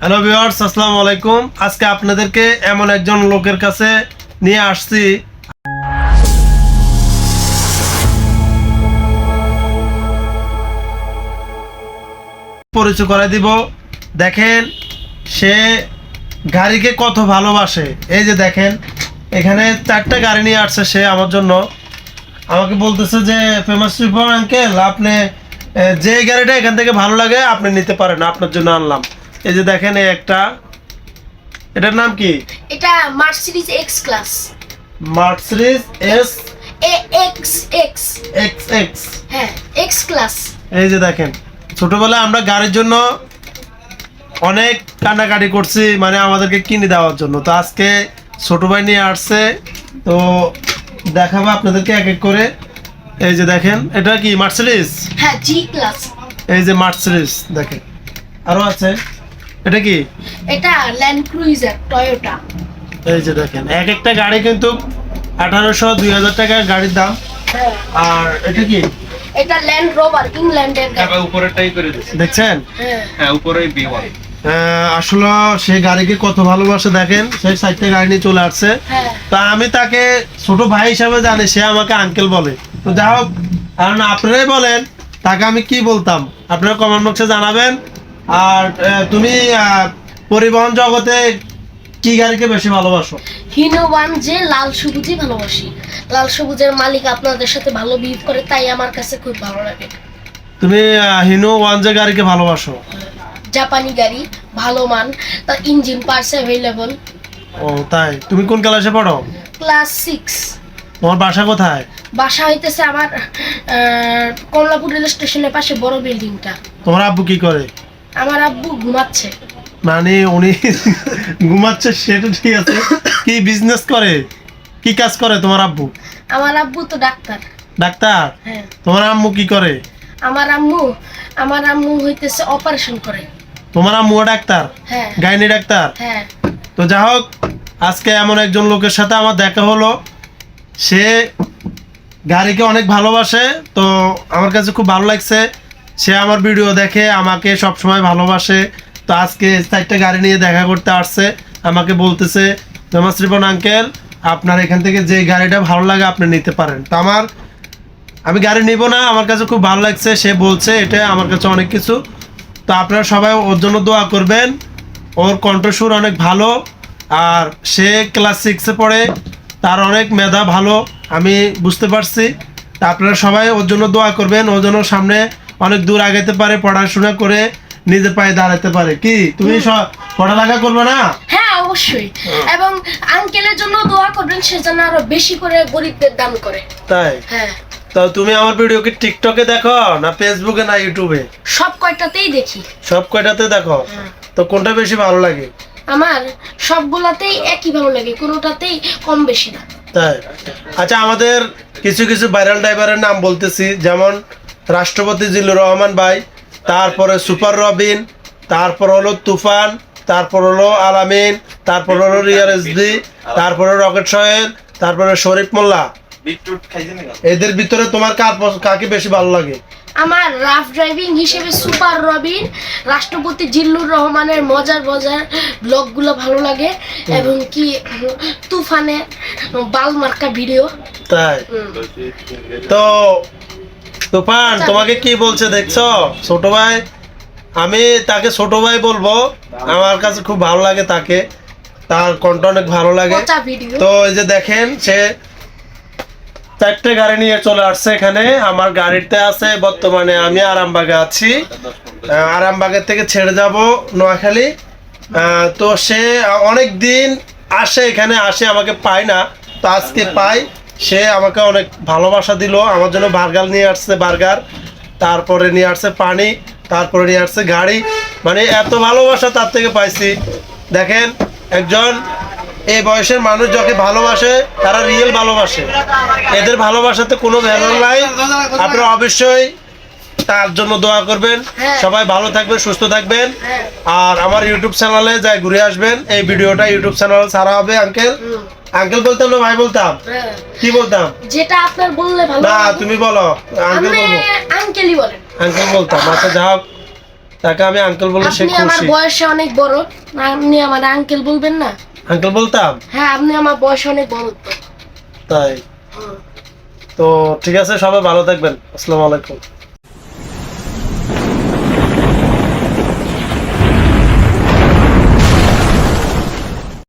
Hello viewers আসসালামু আলাইকুম। আজকে আপনাদেরকে এমন একজন লোকের কাছে নিয়ে আসছি। পরিচয় করে দিব। দেখেন, সে গাড়িকে কত ভালোবাসে। এই যে দেখেন, এখানে চারটা গাড়ি নিয়ে আসছে সে আমার জন্য। আমাকে বলতেছে যে ফেমাস রিপোর্ট আঙ্কেল আপনি যে গাড়িটা এখান থেকে ভালো লাগে, আপনি নিতে পারেন, আপনার জন্য আনলাম। এই যে দেখেন একটা। এটার নাম কি? এটা Mercedes X class Mercedes S A X X X X হ্যাঁ এক্স ক্লাস এই যে দেখেন ছোটবেলায় আমরা গাড়ির জন্য অনেক কান্নাকাটি করছি মানে আমাদেরকে কিনে দেওয়ার জন্য। তো আজকে ছোট ভাই নিয়ে আসছে তো দেখাবো আপনাদেরকে এক এক করে। এই যে দেখেন এটা কি মার্সিডিজ হ্যাঁ জি ক্লাস এই যে মার্সিডিজ দেখেন। আরও আছে। এটা কি? এটা ল্যান্ড ক্রুইজার টয়োটা এই যে দেখেন এক একটা গাড়ি কিন্তু আঠারোশো দুই হাজার টাকার গাড়ির দাম। হ্যাঁ। আর এটা কি? এটা ল্যান্ড রোভার ইংল্যান্ডের গাড়ি। হ্যাঁ উপরেরটাই করে দিচ্ছি। দেখছেন? হ্যাঁ। হ্যাঁ উপরেই বি আহ, আসলে সে গাড়িকে কত ভালোবাসে দেখেন সেই সাইডটা গাড়ি নিয়ে চলে আসছে। হ্যাঁ। তা আমি তাকে ছোট ভাই হিসাবে জানি সে আমাকে আঙ্কেল বলে। তো যা হোক কারণ আপনারাই বলেন তাকে আমি কি বলতাম? আপনারা কমেন্ট বক্সে জানাবেন। আর তুমি পরিবহন জগতে কি গাড়িকে বেশি ভালোবাসো? হিনো ওয়ান যে লাল সবুজই ভালোবাসি। লাল সবুজের মালিক আপনাদের সাথে ভালো বিহেভ করে তাই আমার কাছে খুব ভালো লাগে। তুমি হিনো ওয়ান যে গাড়িকে ভালোবাসো? জাপানি গাড়ি ভালো মান তার ইঞ্জিন পার্টস অ্যাভেলেবল ও তাই? তুমি কোন ক্লাসে পড়ো? ক্লাস সিক্স তোমার বাসা কোথায়? বাসা হইতেছে আমার কমলাপুর রেল স্টেশনের পাশে বড় বিল্ডিংটা তোমার আব্বু কি করে? আমার আব্বু ঘুমাচ্ছে। মানে উনি ঘুমাচ্ছে সেটা ঠিক আছে। কি বিজনেস করে? কি কাজ করে তোমার আব্বু? আমার আব্বু তো ডাক্তার। ডাক্তার? হ্যাঁ। তোমার আম্মু কি করে? আমার আম্মু আমার আম্মু হইতেছে অপারেশন করে। তোমার আম্মুও ডাক্তার? হ্যাঁ। Gynae doctor? হ্যাঁ। তো যা হোক আজকে এমন একজন লোকের সাথে আমার দেখা হলো। সে গাড়িকে অনেক ভালোবাসে তো আমার কাছে খুব ভালো লাগছে। সে আমার ভিডিও দেখে আমাকে সব সময় ভালোবাসে। তো আজকে চারটা গাড়ি নিয়ে দেখা করতে আসছে। আমাকে বলতেছে, তোমার শ্রীপন আঙ্কেল আপনার এখান থেকে যে গাড়িটা ভালো লাগে আপনি নিতে পারেন। তো আমার, আমি গাড়ি নিব না, আমার কাছে খুব ভালো লাগছে। সে বলছে, এটা আমার কাছে অনেক কিছু। তো আপনারা সবাই ওর জন্য দোয়া করবেন। ওর কণ্ঠস্বর অনেক ভালো, আর সে ক্লাস সিক্সে পড়ে। তার অনেক মেধা ভালো, আমি বুঝতে পারছি। তা আপনারা সবাই ওর জন্য দোয়া করবেন। ওর জন্য সামনে অনেক দূর আগাইতে পারে পড়াশোনা করে নিজের পায়ে দাঁড়াতে পারে। কি? তুমি পড়ালেখা করবে না? হ্যাঁ অবশ্যই। এবং আঙ্কেলের জন্য দোয়া করবেন সে যেন আরও বেশি করে গরিবদের দান করে। তাই? হ্যাঁ। তো তুমি আমার ভিডিও কি টিকটকে দেখো না ফেসবুকে না ইউটিউবে সব কয়টাতেই দেখি। সব কয়টাতে দেখো। তো কোনটা বেশি ভালো লাগে? আমার সবগুলাতেই একই ভালো লাগে কোনোটাতেই কম বেশি না। তাই? আচ্ছা আমাদের কিছু কিছু ভাইরাল ড্রাইভারের নাম বলতেছি যেমন রাষ্ট্রপতি জিল্লুর রহমান ভাই তারপরে সুপার রবিন তারপর হলো তুফান তারপর হলো আলামিন তারপর হলো রিয়ার এসডি তারপরে রকেট সোহেল তারপরে শরীফ মোল্লা। এদের ভিতরে তোমার কার কাকে বেশি ভালো লাগে? আমার রাফ ড্রাইভিং হিসেবে সুপার রবিন রাষ্ট্রপতি জিল্লুর রহমানের মজার মজার ব্লগগুলো ভালো লাগে এবং কি তুফানের বাল মার্কা ভিডিও। তাই। তো তুফান তোমাকে কি বলছে দেখছ? ছোট ভাই আমি তাকে ছোট ভাই বলব। আমার কাছে খুব ভালো লাগে তাকে। তার কণ্ঠ অনেক ভালো লাগে। তো এই যে দেখেন সে চারটে গাড়ি নিয়ে চলে আসছে এখানে। আমার গাড়িতে আছে বর্তমানে আমি আরামবাগে আছি। আরামবাগের থেকে ছেড়ে যাব নোয়াখালী। তো সে অনেক দিন আসে এখানে আসে আমাকে পায় না। তো আজকে পাই সে আমাকে অনেক ভালোবাসা দিল, আমার জন্য বার্গার নিয়ে আসছে, বার্গার। তারপরে নিয়ে আসছে পানি, তারপরে নিয়ে আসছে গাড়ি। মানে এত ভালোবাসা তার থেকে পাইছি। দেখেন, একজন এই বয়সের মানুষ যাকে ভালোবাসে, তারা রিয়েল ভালোবাসে। এদের ভালোবাসাতে কোনো ভেজাল নাই। আপনারা অবশ্যই তার জন্য দোয়া করবেন। হ্যাঁ। সবাই ভালো থাকবেন সুস্থ থাকবেন। হ্যাঁ। আর আমার ইউটিউব চ্যানেলে যাই ঘুরে আসবেন এই ভিডিওটা ইউটিউব চ্যানেলে ছাড়া হবে আঙ্কেল আঙ্কেল বলতাম না ভাই বলতাম? হ্যাঁ। কি বলতাম? যেটা আপনার বললে ভালো না তুমি বলো আঙ্কেল বলব। আঙ্কেলই বলেন। আঙ্কেল বলতাম আচ্ছা যা তাকে আমি আঙ্কেল বলে সে আপনি আমার খুশি বয়সে অনেক বড় আপনি আমার আঙ্কেল বলবেন না? আঙ্কেল বলতাম? হ্যাঁ আপনি আমার বয়সে অনেক বড় তো। তাই? তো ঠিক আছে সবাই ভালো থাকবেন। আসসালামু আলাইকুম।